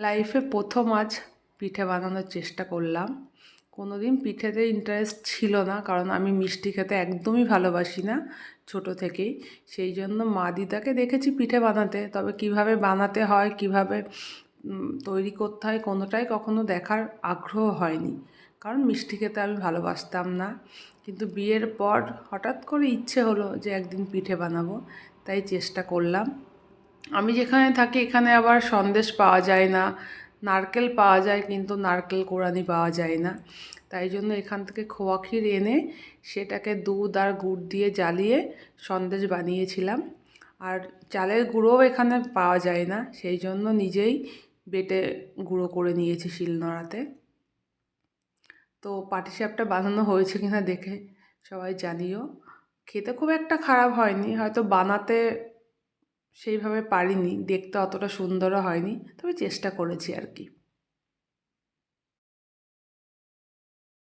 লাইফে প্রথম আজ পিঠে বানানোর চেষ্টা করলাম। কোনো দিন পিঠেতে ইন্টারেস্ট ছিল না, কারণ আমি মিষ্টি খেতে একদমই ভালোবাসি না ছোট থেকেই। সেই জন্য মা দিদাকে দেখেছি পিঠে বানাতে, তবে কীভাবে বানাতে হয়, কীভাবে তৈরি করতে হয়, কোনোটাই কখনো দেখার আগ্রহ হয়নি। কারণ মিষ্টি খেতে আমি ভালোবাসতাম না। কিন্তু বিয়ের পর হঠাৎ করে ইচ্ছে হলো যে একদিন পিঠে বানাবো, তাই চেষ্টা করলাম। আমি যেখানে থাকি, এখানে আবার সন্দেশ পাওয়া যায় না। নারকেল পাওয়া যায়, কিন্তু নারকেল কোড়ানি পাওয়া যায় না। তাই জন্য এখান থেকে খোয়া ক্ষীর এনে সেটাকে দুধ আর গুড় দিয়ে জ্বালিয়ে সন্দেশ বানিয়েছিলাম। আর চালের গুঁড়োও এখানে পাওয়া যায় না, সেই জন্য নিজেই বেটে গুঁড়ো করে নিয়েছি শিলনোড়াতে। তো পাটিসাপটা বানানো হয়েছে কিনা দেখে সবাই জানিও। খেতে খুব একটা খারাপ হয়নি, হয়তো বানাতে সেইভাবে পারিনি দেখতে অতটা সুন্দরও হয়নি তবে চেষ্টা করেছি আর কি।